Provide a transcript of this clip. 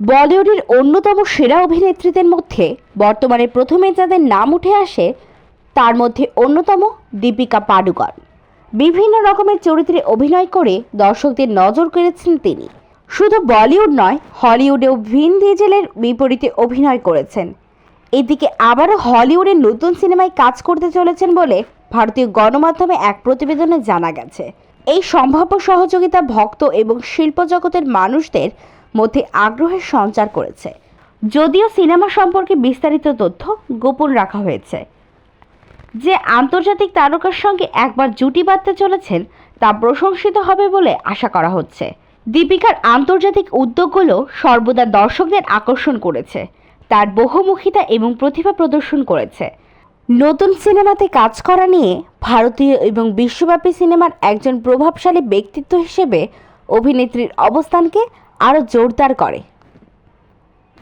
বলিউডের অন্যতম সেরা অভিনেত্রীদের মধ্যে বর্তমানে প্রথমে যাদের নাম উঠে আসে, তার মধ্যে অন্যতম দীপিকা পাডুকন। বিভিন্ন রকমের চরিত্রে অভিনয় করে দর্শকদের নজর কেড়েছেন তিনি। শুধু বলিউড নয়, হলিউডেও ভিন ডিজেলের বিপরীতে অভিনয় করেছেন। এদিকে আবারও হলিউডের নতুন সিনেমায় কাজ করতে চলেছেন বলে ভারতীয় গণমাধ্যমে এক প্রতিবেদনে জানা গেছে। এই সম্ভাব্য সহযোগিতা ভক্ত এবং শিল্প জগতের মানুষদের মধ্যে আগ্রহের সঞ্চার করেছে। যদিও সিনেমা সম্পর্কে বিস্তারিত তথ্য গোপন রাখা হয়েছে। যে আন্তর্জাতিক তারকার সঙ্গে একবার জুটি বাঁধতে চলেছেন, তা প্রশংসিত হবে বলে আশা করা হচ্ছে। দীপিকার আন্তর্জাতিক উদ্যোগগুলো সর্বদা দর্শকদের আকর্ষণ করেছে। তার বহুমুখিতা এবং প্রতিভা প্রদর্শন করেছে। নতুন সিনেমাতে কাজ করা নিয়ে ভারতীয় এবং বিশ্বব্যাপী সিনেমার একজন প্রভাবশালী ব্যক্তিত্ব হিসেবে অভিনেত্রীর অবস্থানকে আরও জোরদার করে।